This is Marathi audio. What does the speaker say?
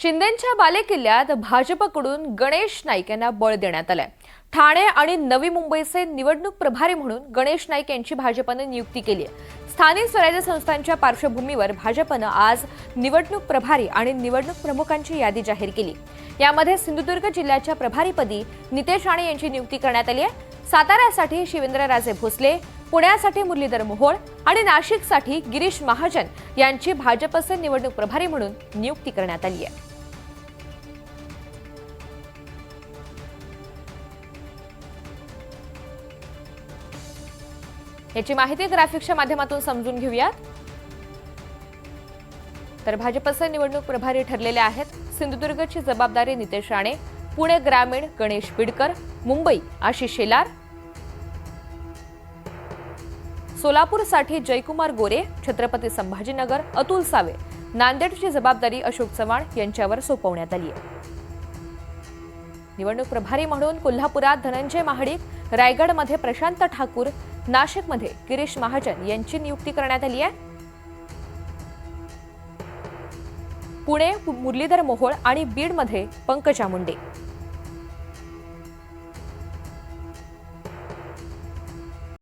शिंदेच्या बालेकिल्ल्यात भाजपकडून गणेश नाईक यांना बळ देण्यात आलंय. ठाणे आणि नवी मुंबईचे निवडणूक प्रभारी म्हणून गणेश नाईक यांची भाजपनं नियुक्ती केली आहे. स्थानिक स्वराज्य संस्थांच्या पार्श्वभूमीवर भाजपनं आज निवडणूक प्रभारी आणि निवडणूक प्रमुखांची यादी जाहीर केली. यामध्ये सिंधुदुर्ग जिल्ह्याच्या प्रभारीपदी नितेश राणे यांची नियुक्ती करण्यात आली आहे. साताऱ्यासाठी शिवेंद्रराजे भोसले पुण्यासाठी मुरलीधर मोहोळ आणि नाशिकसाठी गिरीश महाजन यांची भाजपचे निवडणूक प्रभारी म्हणून नियुक्ती करण्यात आली आहे. याची माहिती ग्राफिक्सच्या माध्यमातून समजून घेऊयात. तर भाजपचे निवडणूक प्रभारी ठरलेले आहेत. सिंधुदुर्गची जबाबदारी नितेश राणे पुणे ग्रामीण गणेश बिडकर मुंबई आशिष शेलार. सोलापूरसाठी जयकुमार गोरे छत्रपती संभाजीनगर अतुल सावे. नांदेडची जबाबदारी अशोक चव्हाण यांच्यावर सोपवण्यात आली आहे निवडणूक प्रभारी म्हणून कोल्हापुरात धनंजय महाडिक रायगडमध्ये प्रशांत ठाकूर नाशिकमध्ये गिरीश महाजन यांची नियुक्ती करण्यात आली आहे. पुणे मुरलीधर मोहोळ आणि बीडमध्ये पंकजा मुंडे.